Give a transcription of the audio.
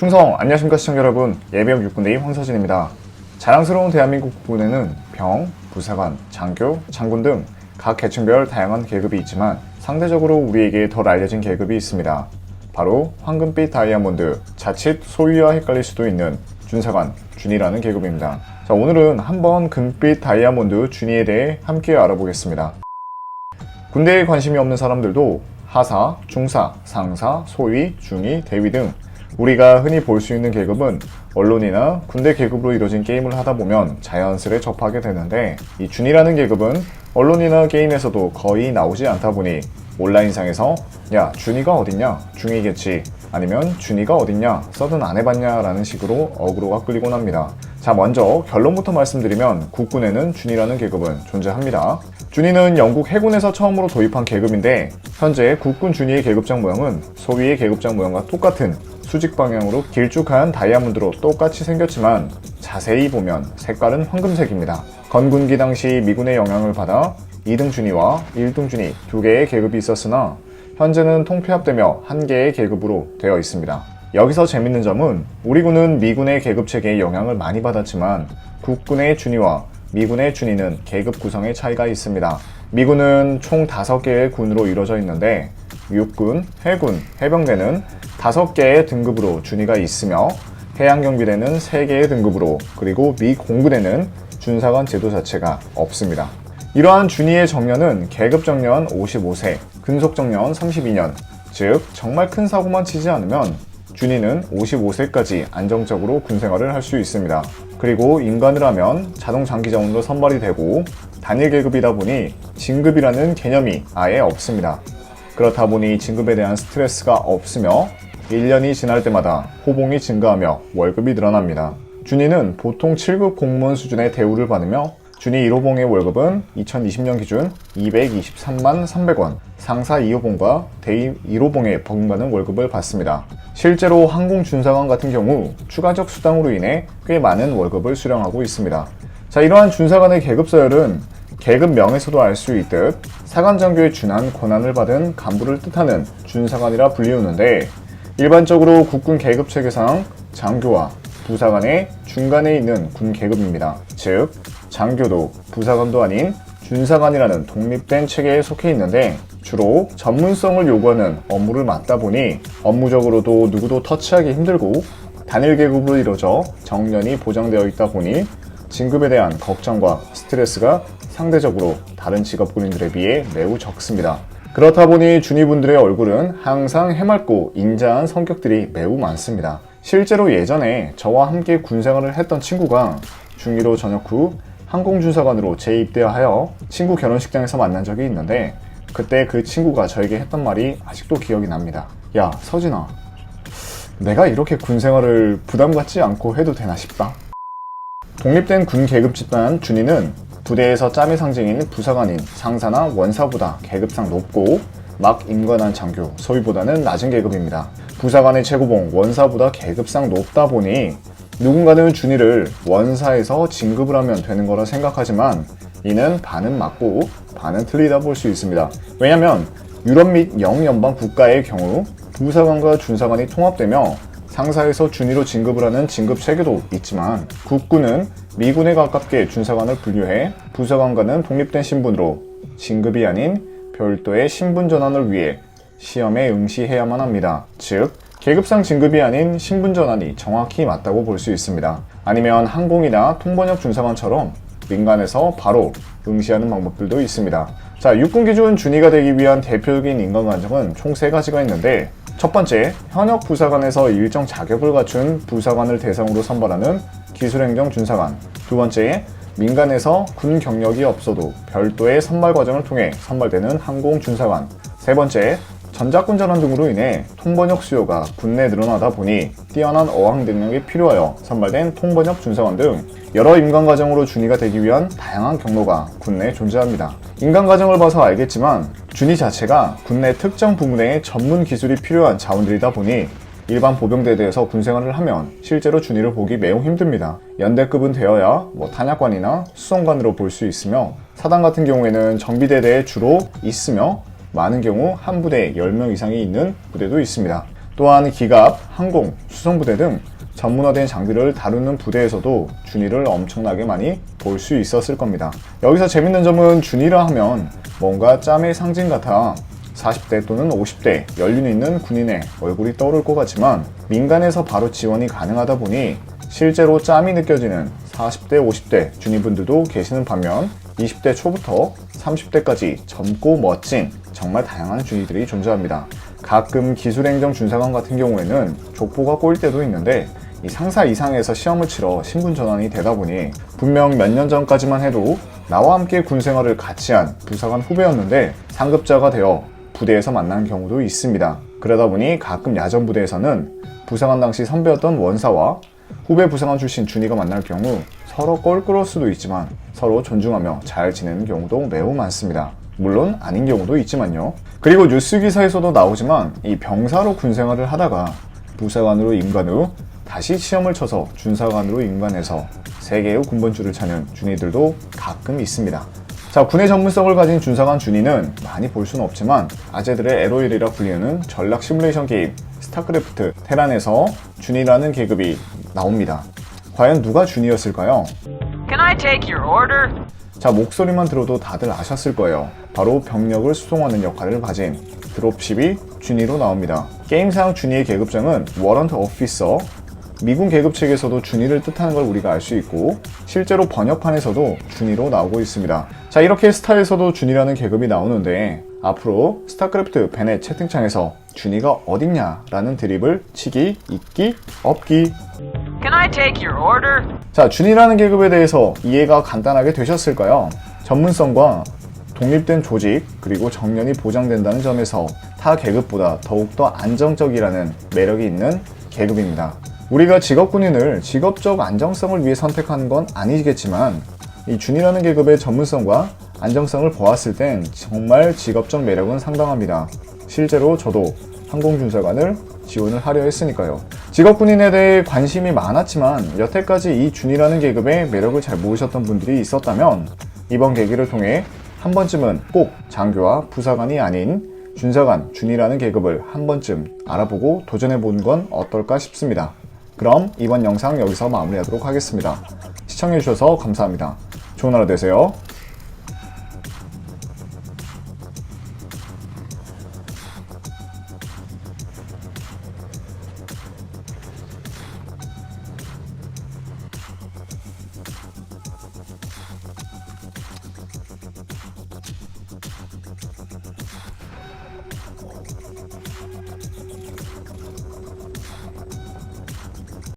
충성 안녕하십니까 시청자 여러분 예비역 육군대임 황서진입니다. 자랑스러운 대한민국 군에는 병, 부사관, 장교, 장군 등 각 계층별 다양한 계급이 있지만 상대적으로 우리에게 덜 알려진 계급이 있습니다. 바로 황금빛 다이아몬드, 자칫 소위와 헷갈릴 수도 있는 준사관, 준이라는 계급입니다. 자, 오늘은 한번 금빛 다이아몬드 준이에 대해 함께 알아보겠습니다. 군대에 관심이 없는 사람들도 하사, 중사, 상사, 소위, 중위, 대위 등 우리가 흔히 볼 수 있는 계급은 언론이나 군대 계급으로 이루어진 게임을 하다 보면 자연스레 접하게 되는데 이 준이라는 계급은 언론이나 게임에서도 거의 나오지 않다 보니 온라인상에서 야 준이가 어딨냐? 중이겠지. 아니면 준이가 어딨냐? 써든 안 해봤냐 라는 식으로 어그로가 끌리곤 합니다. 자 먼저 결론부터 말씀드리면 국군에는 준이라는 계급은 존재합니다. 준이는 영국 해군에서 처음으로 도입한 계급인데 현재 국군 준이의 계급장 모양은 소위의 계급장 모양과 똑같은 수직 방향으로 길쭉한 다이아몬드로 똑같이 생겼지만 자세히 보면 색깔은 황금색입니다. 건군기 당시 미군의 영향을 받아 2등 준이와 1등 준이 두 개의 계급이 있었으나 현재는 통폐합되며 한 개의 계급으로 되어 있습니다. 여기서 재밌는 점은 우리 군은 미군의 계급 체계에 영향을 많이 받았지만 국군의 준이와 미군의 준이는 계급 구성의 차이가 있습니다. 미군은 총 5개의 군으로 이루어져 있는데 육군, 해군, 해병대는 5개의 등급으로 준이가 있으며 해양경비대는 3개의 등급으로 그리고 미 공군에는 준사관 제도 자체가 없습니다. 이러한 준이의 정년은 계급 정년 55세, 근속 정년 32년, 즉 정말 큰 사고만 치지 않으면 준이는 55세까지 안정적으로 군 생활을 할 수 있습니다. 그리고 인간을 하면 자동 장기자원으로 선발이 되고 단일 계급이다 보니 진급이라는 개념이 아예 없습니다. 그렇다 보니 진급에 대한 스트레스가 없으며 1년이 지날 때마다 호봉이 증가하며 월급이 늘어납니다. 준이는 보통 7급 공무원 수준의 대우를 받으며 준이 1호봉의 월급은 2020년 기준 223만 300원, 상사 2호봉과 대위 1호봉에 버금가는 월급을 받습니다. 실제로 항공준사관 같은 경우 추가적 수당으로 인해 꽤 많은 월급을 수령하고 있습니다. 자, 이러한 준사관의 계급 서열은 계급명에서도 알 수 있듯 사관장교에 준한 권한을 받은 간부를 뜻하는 준사관이라 불리우는데 일반적으로 국군 계급 체계상 장교와 부사관의 중간에 있는 군 계급입니다. 즉, 장교도 부사관도 아닌 준사관이라는 독립된 체계에 속해 있는데 주로 전문성을 요구하는 업무를 맡다 보니 업무적으로도 누구도 터치하기 힘들고 단일 계급으로 이루어져 정년이 보장되어 있다 보니 진급에 대한 걱정과 스트레스가 상대적으로 다른 직업군인들에 비해 매우 적습니다. 그렇다 보니 준이분들의 얼굴은 항상 해맑고 인자한 성격들이 매우 많습니다. 실제로 예전에 저와 함께 군생활을 했던 친구가 중2로 전역 후 항공준사관으로 재입대하여 친구 결혼식장에서 만난 적이 있는데 그때 그 친구가 저에게 했던 말이 아직도 기억이 납니다. 야, 서진아. 내가 이렇게 군 생활을 부담 갖지 않고 해도 되나 싶다. 독립된 군 계급 집단 준이는 부대에서 짬의 상징인 부사관인 상사나 원사보다 계급상 높고 막 임관한 장교, 소위보다는 낮은 계급입니다. 부사관의 최고봉, 원사보다 계급상 높다 보니 누군가는 준이를 원사에서 진급을 하면 되는 거라 생각하지만 이는 반은 맞고 반은 틀리다 볼 수 있습니다. 왜냐하면 유럽 및 영연방 국가의 경우 부사관과 준사관이 통합되며 상사에서 준위로 진급을 하는 진급 체계도 있지만 국군은 미군에 가깝게 준사관을 분류해 부사관과는 독립된 신분으로 진급이 아닌 별도의 신분 전환을 위해 시험에 응시해야만 합니다. 즉 계급상 진급이 아닌 신분 전환이 정확히 맞다고 볼 수 있습니다. 아니면 항공이나 통번역 준사관처럼 민간에서 바로 응시하는 방법들도 있습니다. 자, 육군 기준 준위가 되기 위한 대표적인 인간관정은 총세 가지가 있는데 첫 번째, 현역 부사관에서 일정 자격을 갖춘 부사관을 대상으로 선발하는 기술행정 준사관. 두 번째, 민간에서 군 경력이 없어도 별도의 선발 과정을 통해 선발되는 항공 준사관. 세 번째, 전작군 전환 등으로 인해 통번역 수요가 국내에 늘어나다 보니 뛰어난 어학 능력이 필요하여 선발된 통번역 준사관 등 여러 임관 과정으로 준위가 되기 위한 다양한 경로가 국내에 존재합니다. 인간 과정을 봐서 알겠지만 준위 자체가 국내 특정 부문의 전문 기술이 필요한 자원들이다 보니 일반 보병대대에서 군생활을 하면 실제로 준위를 보기 매우 힘듭니다. 연대급은 되어야 뭐 탄약관이나 수송관으로 볼 수 있으며 사단 같은 경우에는 정비대대에 주로 있으며 많은 경우 한 부대에 10명 이상이 있는 부대도 있습니다. 또한 기갑, 항공, 수송부대 등 전문화된 장비를 다루는 부대에서도 준이를 엄청나게 많이 볼 수 있었을 겁니다. 여기서 재밌는 점은 준이라 하면 뭔가 짬의 상징 같아 40대 또는 50대 연륜 있는 군인의 얼굴이 떠오를 것 같지만 민간에서 바로 지원이 가능하다 보니 실제로 짬이 느껴지는 40대, 50대 준이분들도 계시는 반면 20대 초부터 30대까지 젊고 멋진 정말 다양한 준이들이 존재합니다. 가끔 기술행정 준사관 같은 경우에는 족보가 꼬일 때도 있는데 이 상사 이상에서 시험을 치러 신분 전환이 되다 보니 분명 몇 년 전까지만 해도 나와 함께 군 생활을 같이 한 부사관 후배였는데 상급자가 되어 부대에서 만난 경우도 있습니다. 그러다 보니 가끔 야전 부대에서는 부사관 당시 선배였던 원사와 후배 부사관 출신 준이가 만날 경우 서로 껄끄러울 수도 있지만 서로 존중하며 잘 지내는 경우도 매우 많습니다. 물론 아닌 경우도 있지만요. 그리고 뉴스 기사에서도 나오지만 이 병사로 군 생활을 하다가 부사관으로 임관 후 다시 시험을 쳐서 준사관으로 임관해서 세계의 군번줄을 차는 준이들도 가끔 있습니다. 자, 군의 전문성을 가진 준사관 준이는 많이 볼 수는 없지만 아재들의 LOL이라 불리는 전략 시뮬레이션 게임 스타크래프트 테란에서 준이라는 계급이 나옵니다. 과연 누가 준이었을까요? Can I take your order? 자, 목소리만 들어도 다들 아셨을 거예요. 바로 병력을 수송하는 역할을 가진 드롭십이 준이로 나옵니다. 게임상 준이의 계급장은 워런트 오피서, 미군 계급 책에서도 준이를 뜻하는 걸 우리가 알 수 있고 실제로 번역판에서도 준이로 나오고 있습니다. 자 이렇게 스타에서도 준이라는 계급이 나오는데 앞으로 스타크래프트 벤의 채팅창에서 준이가 어딨냐라는 드립을 치기, 있기, 없기 Can I take your order? 자, 준이라는 계급에 대해서 이해가 간단하게 되셨을까요? 전문성과 독립된 조직, 그리고 정년이 보장된다는 점에서 타 계급보다 더욱더 안정적이라는 매력이 있는 계급입니다. 우리가 직업군인을 직업적 안정성을 위해 선택하는 건 아니겠지만, 이 준이라는 계급의 전문성과 안정성을 보았을 땐 정말 직업적 매력은 상당합니다. 실제로 저도 항공준사관을 지원을 하려 했으니까요. 직업군인에 대해 관심이 많았지만 여태까지 이 준이라는 계급의 매력을 잘 모르셨던 분들이 있었다면 이번 계기를 통해 한 번쯤은 꼭 장교와 부사관이 아닌 준사관, 준이라는 계급을 한 번쯤 알아보고 도전해 보는 건 어떨까 싶습니다. 그럼 이번 영상 여기서 마무리하도록 하겠습니다. 시청해주셔서 감사합니다. 좋은 하루 되세요.